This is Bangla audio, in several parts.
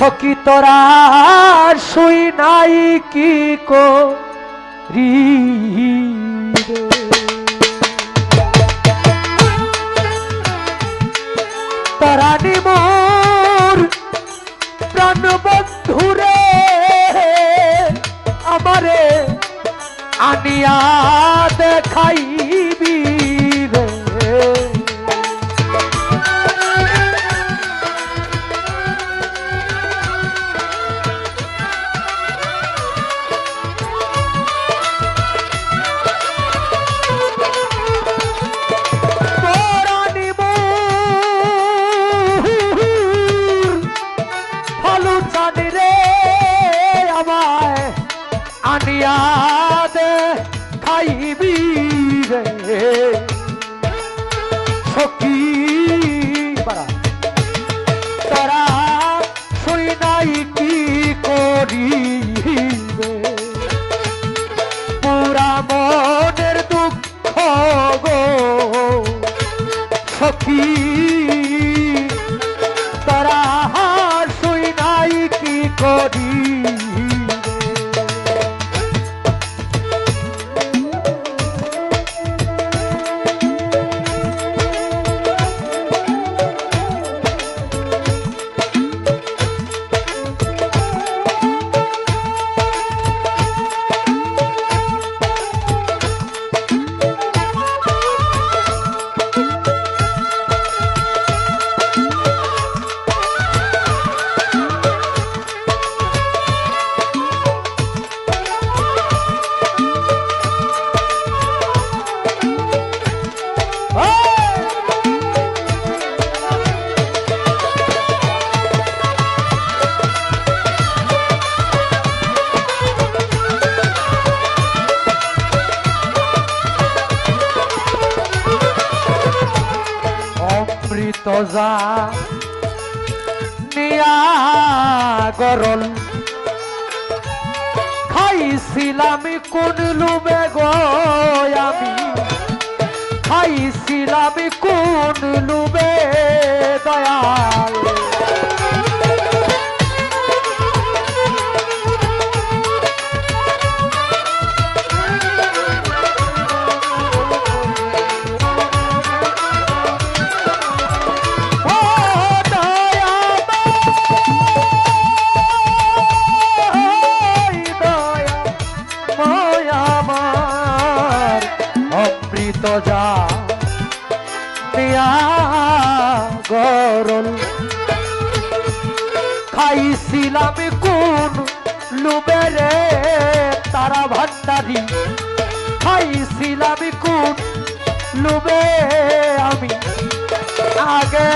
সখী তোরা শুই নাই কি কো রি তারা নিমোর প্রাণ বন্ধুরে আমারে আনিয়া দেখাইবি। কি নিয়া গরল। খাইছিলাম কোন লুমে গো আমি। খাইছিলাম কোন লুমে দয়াল। খাইছিলাম কোন লুবেরে তারা ভান্ডারি। খাইছিলাম কোন লুবে আমি। আগে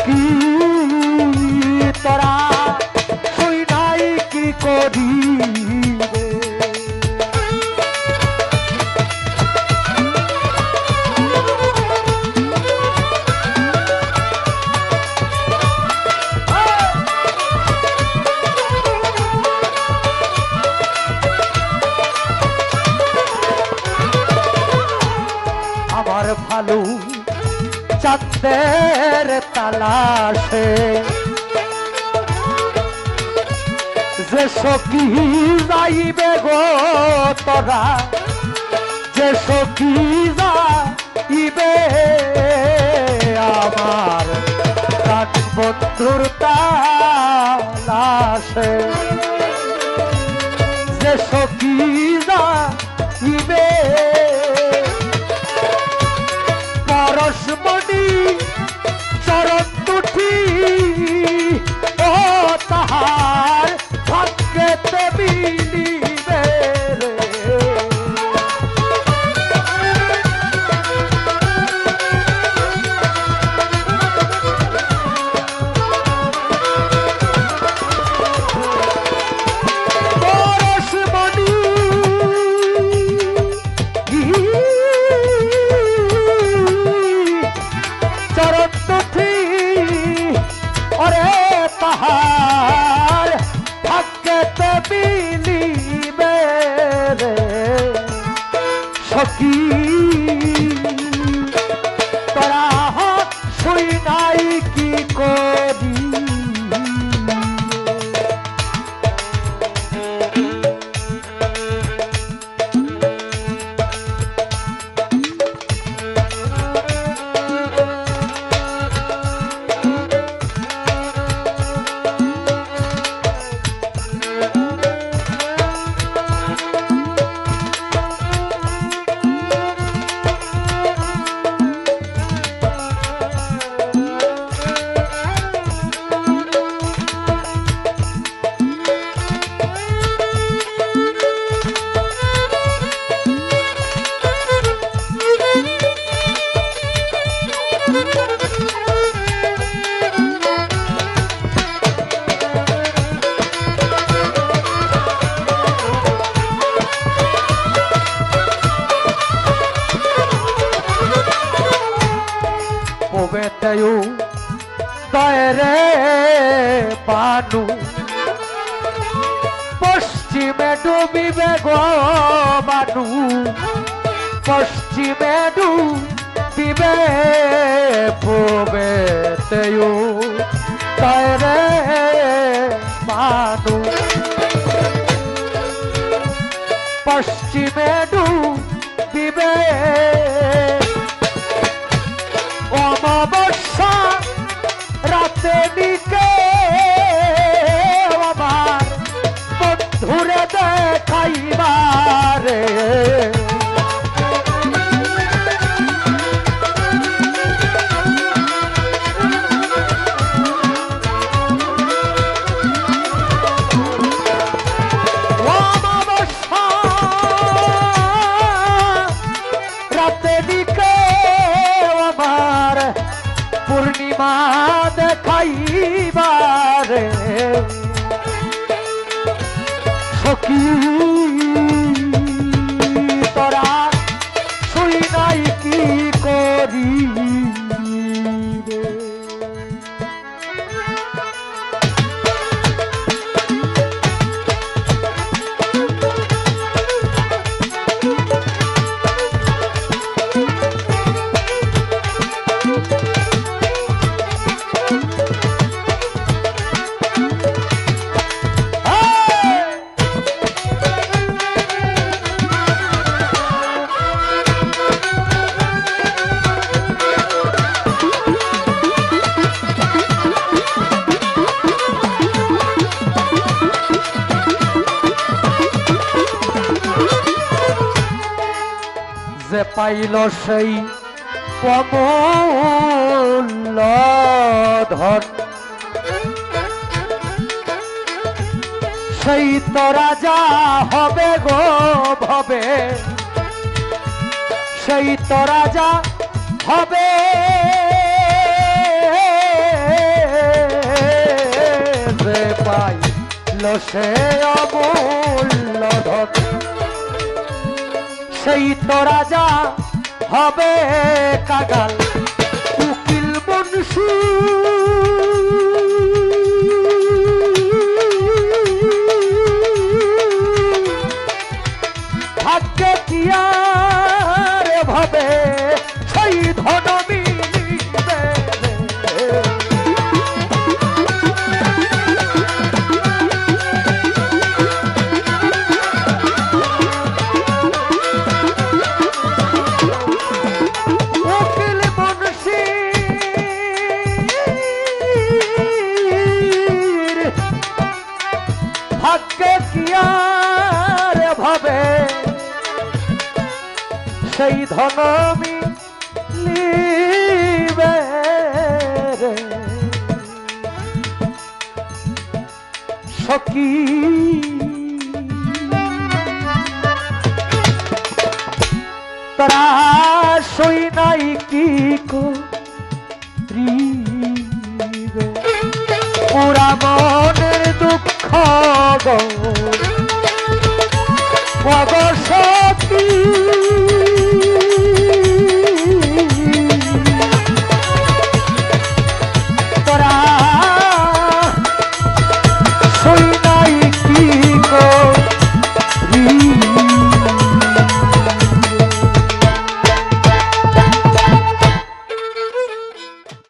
সখী তোরা শুই নাই কি করিবে তালাশে যে সখী যাইবে গো তোরা, যে সখী যাইবে আমার প্রাণ বন্ধুর তালাশে। যে সখী যাইবে পরশমণি চরণ দুটি ও তাহার ভাগ্যে বিলি বানু পশ্চিমে ডুবিবে গো বানু পশ্চিমে ডুবিবে পবেতেও দয়রে বানু পশ্চিমে ডুবিবে আমার পূর্ণিমা দেখাইবারে। সখী যে পাইল সেই ধন সেই তো রাজা হবে গো ভবে। সেই তো রাজা হবে। যে পাইল সে অমূল্য ধন। সেই তো রাজা হবে কাগাল উকিল বংশী। ভাগ্যে কি ধন মিলিবে সখী। তারা সই নাই কি করিবে? পুরা মনের দুঃখ গো। অবসর